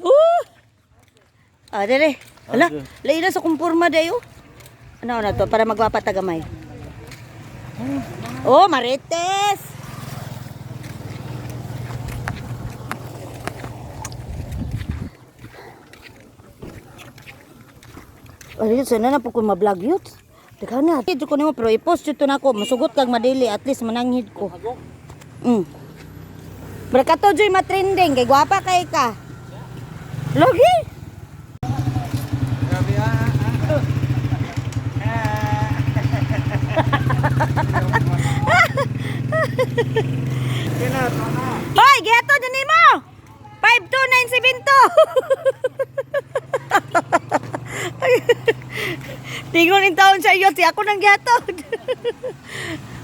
Uh! Ah, dere. Ala, lain na sa kumpurma dayo. Ano na to para magpapatagamay. Oh, marites. Ay, sana na po kung ma-vlog yun. Teka na, dito ko nimo pero i-post yun to na ako. Masugot kag madili, at least mananghid ko. Mm. Berkato joy matrending, kay gwapa kay ka. Logi! Hoy, geto din mo! 52972! Tingon in taon sa iyo, si ako nang geto.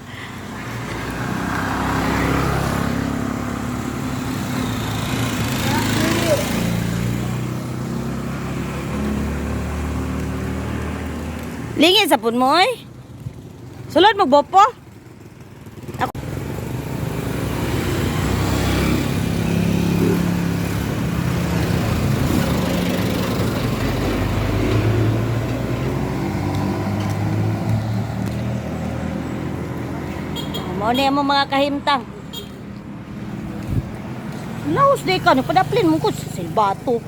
Lingin sa pun mo eh. Sulod magbopo. Ako. Mo ni mo mga kahimtang. Laos di ka, napadaplin mo ko sa silbato.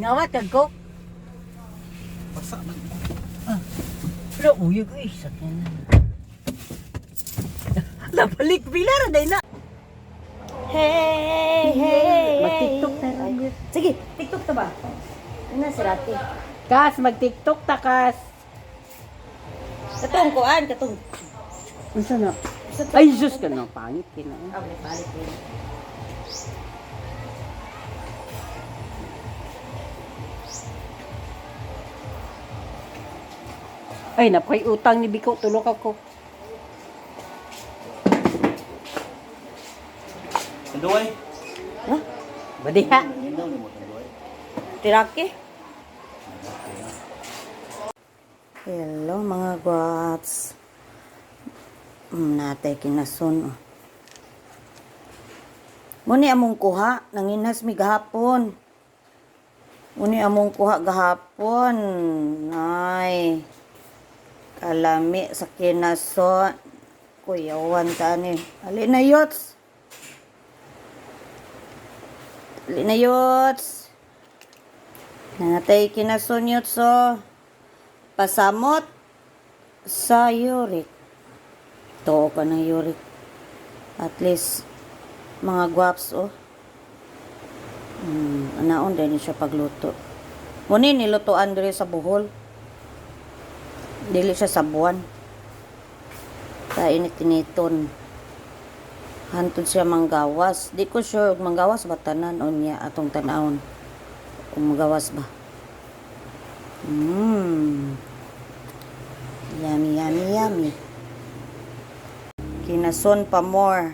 Ngawat ka ko. Pero uyo ko eh, sakyan na. Labalik bilar, day na. Hey, hey, Mag-tiktok na Ay, Sige, tiktok to ba? Ano si Rati? Kas, mag-tiktok ta, Kas. Katong kuan, katong. Unsa na? Ay, Diyos ka na. Pangit ka na. Ah, balik, balik. balik. Ay, napakay utang ni Biko. Tulog ako. Tanduay. Ha? Badiha. Tiraki. Hello mga guwaps. Mm, natay kinasun. oh. Muni among kuha, nanginas mi gahapon. Muni among kuha gahapon. Ay. Kalami sa kinason. Kuyawan tani. Ali na yots. Ali yots. Nanatay kinasunyot so pasamot sa uric. To ka ng uric. At least mga guwaps oh. Hmm, anaon din siya pagluto. Muni nilutoan diri sa buhol. Dili siya sa buwan. Sa init-initon. Hantod siya manggawas. Di ko sure kung manggawas ba tanan o niya atong tanawon. Umagawas ba? Mmm. Yummy, yummy, yummy. Kinason pa more.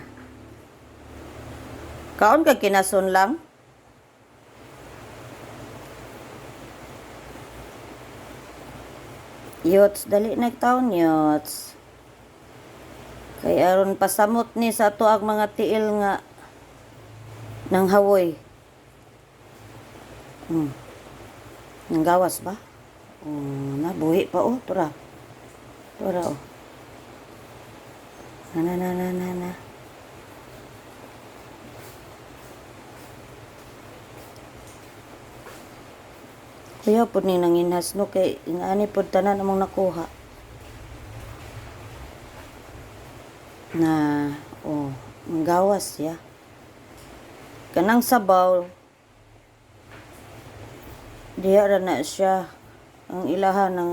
Kaon ka kinason lang? Yots, dali na taon yots. Kay aron pasamot ni sa ato ang mga tiil nga ng hawoy. Hmm. Nang gawas ba? Oh, nabuhi pa oh, tura. Tura oh. Na na na na na na. Kuya po ni nanginhas no kay inaani po tanan among nakuha. Na oh, manggawas ya. Kanang sabaw diha ra na siya ang ilahan ng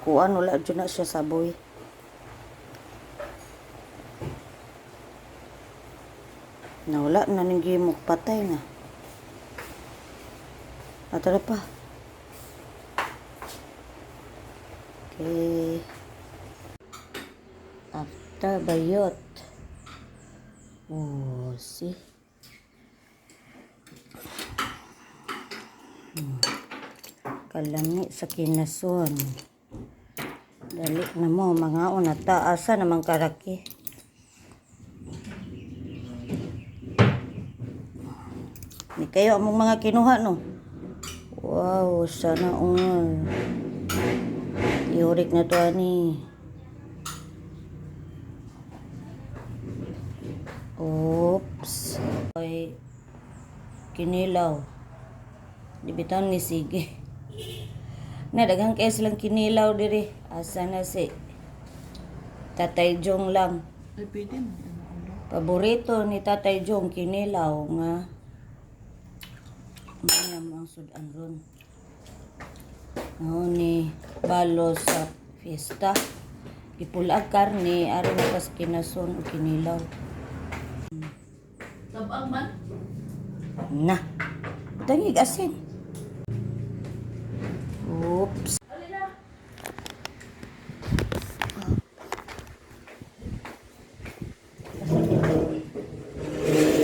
kuan wala dyan na siya saboy. Na wala na ning gimok patay na. Atara pa. Okay. After bayot. Oh, see? Kalami sa kinason. Dali na mo, mga una taasa namang karaki. Ni kayo among mga kinuha no. Wow, sana all. Yurik na to ani. Oops. Ay, kinilaw. Di bitaw ni sige. Na daghang kaya silang kinilaw diri. Asa na si Tatay Jong lang. Ay, pwede mo. Paborito ni Tatay Jong kinilaw nga Mayam ang sudan ron. Ako ni balo sa fiesta. Ipulag karne, ari na pas kinason o kinilaw. Tabang man. Na. Tangig asin. Oops.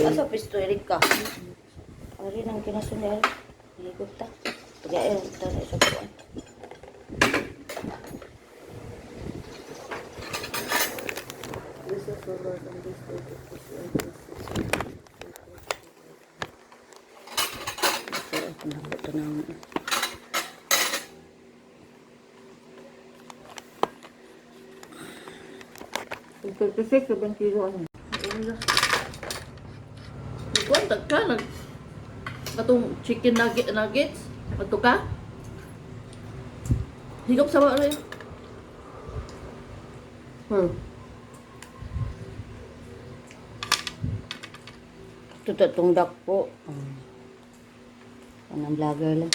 Asa pisto ka? Ari nang kinasun ni Ari. Ligot ta. Pagaya ta sa kuan. Ito na ito na. Perfect sa bang kilo ano. Ikuan, tagka. Katong chicken nugget, nuggets. Ato ka? Higop sa mga rin. Hmm. Ito tatong dakpo. Um, Anong vlogger lang.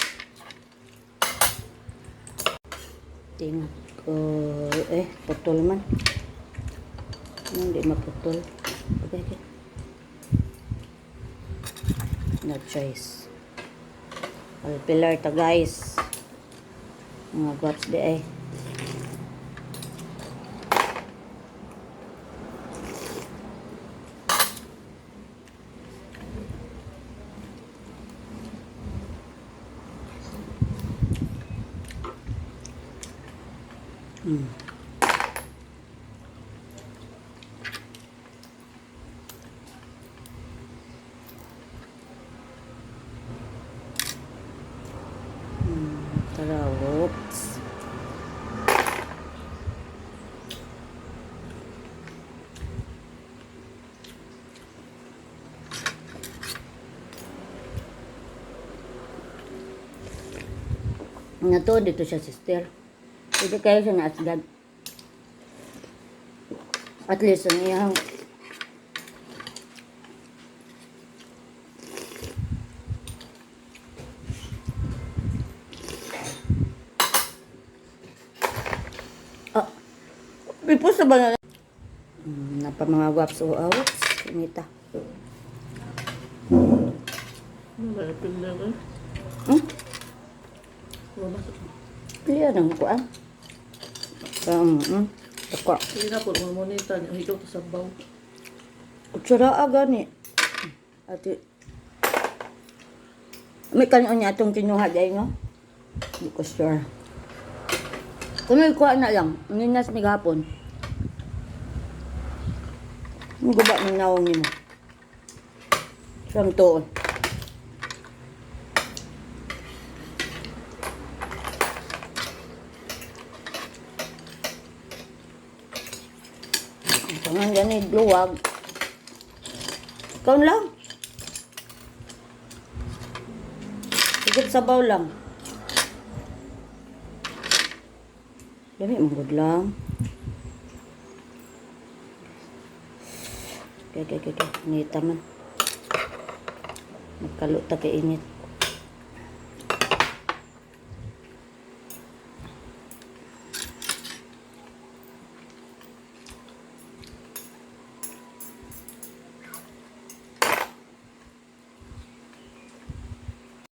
Tingnan ko. Eh, putol man. Ano, Hindi maputol. Okay, okay. No choice. Alpilar ta guys. Mga guaps di eh. Mm. Mm, Tara, whoops. Nga to, dito siya sister. Siya na asgad. At least ang iyang Ah, pipos na ba na? Hmm, napa mga waps o awas. Kumita. Ano ba? Pila ka? Hmm? Wala. Clear ng kuan. Um, hmm. Ako. Hindi na po, mamonita niya. Higop sa baw. Kutsara aga ni. Ati. May kanyo niya itong kinuha dahil no? Hindi ko sure. May kuha na lang, ninas ni gapon. Ang guba ng nawang niyo. Siyang tuon. Tangan yan eh, luwag. Ikaw lang. Higit sabaw lang. Dami mong lang. Okay, okay, okay. okay. Nita man. Nagkaluta kay init.